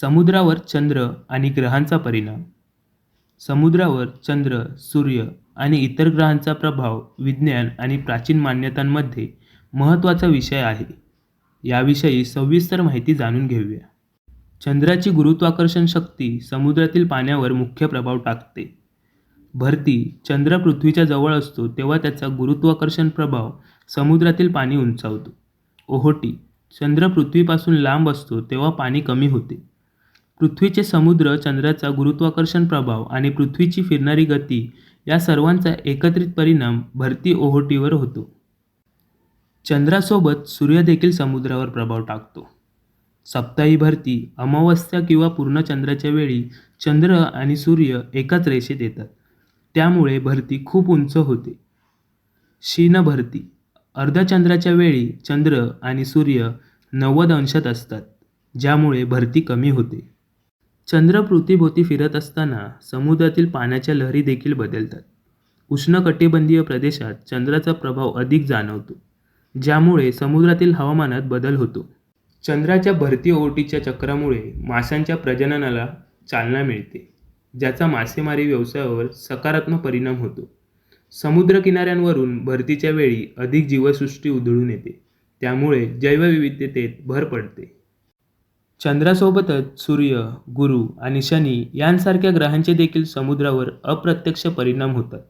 समुद्रावर चंद्र आणि ग्रहांचा परिणाम. समुद्रावर चंद्र सूर्य आणि इतर ग्रहांचा प्रभाव विज्ञान आणि प्राचीन मान्यतांमध्ये महत्त्वाचा विषय आहे. याविषयी सविस्तर माहिती जाणून घेऊया. चंद्राची गुरुत्वाकर्षण शक्ती समुद्रातील पाण्यावर मुख्य प्रभाव टाकते. भरती चंद्र पृथ्वीच्या जवळ असतो तेव्हा त्याचा गुरुत्वाकर्षण प्रभाव समुद्रातील पाणी उंचावतो. ओहोटी चंद्र पृथ्वीपासून लांब असतो तेव्हा पाणी कमी होते. पृथ्वीचे समुद्र चंद्राचा गुरुत्वाकर्षण प्रभाव आणि पृथ्वीची फिरणारी गती या सर्वांचा एकत्रित परिणाम भरती ओहोटीवर होतो. चंद्रासोबत सूर्य देखील समुद्रावर प्रभाव टाकतो. सप्ताही भरती अमावस्या किंवा पूर्ण चंद्राच्या वेळी चंद्र आणि सूर्य एकाच रेषेत येतात. त्यामुळे भरती खूप उंच होते. शीन भरती अर्धचंद्राच्या वेळी चंद्र आणि सूर्य नव्वद अंशात असतात ज्यामुळे भरती कमी होते. चंद्र पृथ्वीभोवती फिरत असताना समुद्रातील पाण्याच्या लहरी देखील बदलतात. उष्णकटिबंधीय प्रदेशात चंद्राचा प्रभाव अधिक जाणवतो ज्यामुळे समुद्रातील हवामानात बदल होतो. चंद्राच्या भरती ओहोटीच्या चक्रामुळे माशांच्या प्रजननाला चालना मिळते ज्याचा मासेमारी व्यवसायावर सकारात्मक परिणाम होतो. समुद्रकिनाऱ्यांवरून भरतीच्या वेळी अधिक जीवसृष्टी उधळून येते त्यामुळे जैवविविधतेत भर पडते. चंद्रासोबतच सूर्य गुरु आणि शनी यांसारख्या ग्रहांचे देखील समुद्रावर अप्रत्यक्ष परिणाम होतात.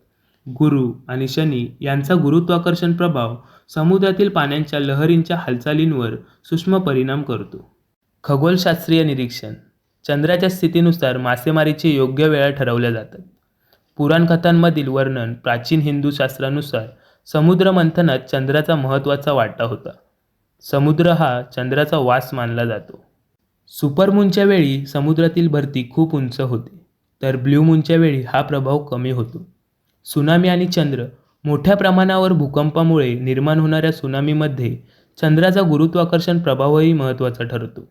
गुरु आणि शनी यांचा गुरुत्वाकर्षण प्रभाव समुद्रातील पाण्याच्या लहरींच्या हालचालींवर सूक्ष्म परिणाम करतो. खगोलशास्त्रीय निरीक्षण. चंद्राच्या स्थितीनुसार मासेमारीचे योग्य वेळा ठरवल्या जातात. पुराणकथांमधील वर्णन प्राचीन हिंदू शास्त्रानुसार समुद्रमंथनात चंद्राचा महत्त्वाचा वाटा होता. समुद्र हा चंद्राचा वास मानला जातो. सुपरमूनच्या वेळी समुद्रातील भरती खूप उंच होते तर ब्ल्यू मूनच्या वेळी हा प्रभाव कमी होतो. सुनामी आणि चंद्र मोठ्या प्रमाणावर भूकंपामुळे निर्माण होणाऱ्या सुनामीमध्ये चंद्राचा गुरुत्वाकर्षण प्रभावही महत्त्वाचा ठरतो.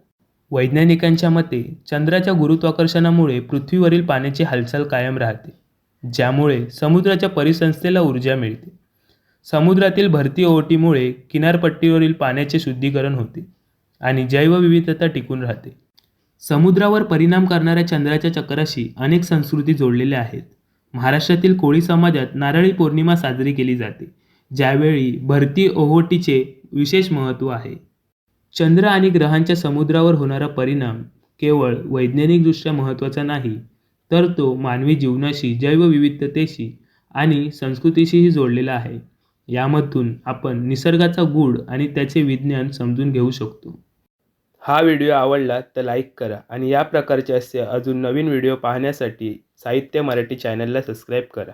वैज्ञानिकांच्या मते चंद्राच्या गुरुत्वाकर्षणामुळे पृथ्वीवरील पाण्याची हालचाल कायम राहते ज्यामुळे समुद्राच्या परिसंस्थेला ऊर्जा मिळते. समुद्रातील भरती ओहोटीमुळे किनारपट्टीवरील पाण्याचे शुद्धीकरण होते. आणि जैवविविधता टिकून राहते. समुद्रावर परिणाम करणाऱ्या चंद्राच्या चक्राशी अनेक संस्कृती जोडलेल्या आहेत. महाराष्ट्रातील कोळी समाजात नारळी पौर्णिमा साजरी केली जाते ज्यावेळी भरती ओहोटीचे विशेष महत्त्व आहे. चंद्र आणि ग्रहांच्या समुद्रावर होणारा परिणाम केवळ वैज्ञानिकदृष्ट्या महत्त्वाचा नाही तर तो मानवी जीवनाशी जैवविविधतेशी आणि संस्कृतीशीही जोडलेला आहे. यामधून आपण निसर्गाचा गूढ आणि त्याचे विज्ञान समजून घेऊ शकतो. हा व्हिडिओ आवडला तर लाईक करा आणि या प्रकारचे असे अजून नवीन व्हिडिओ पाहण्यासाठी साहित्य मराठी चॅनलला सबस्क्राईब करा.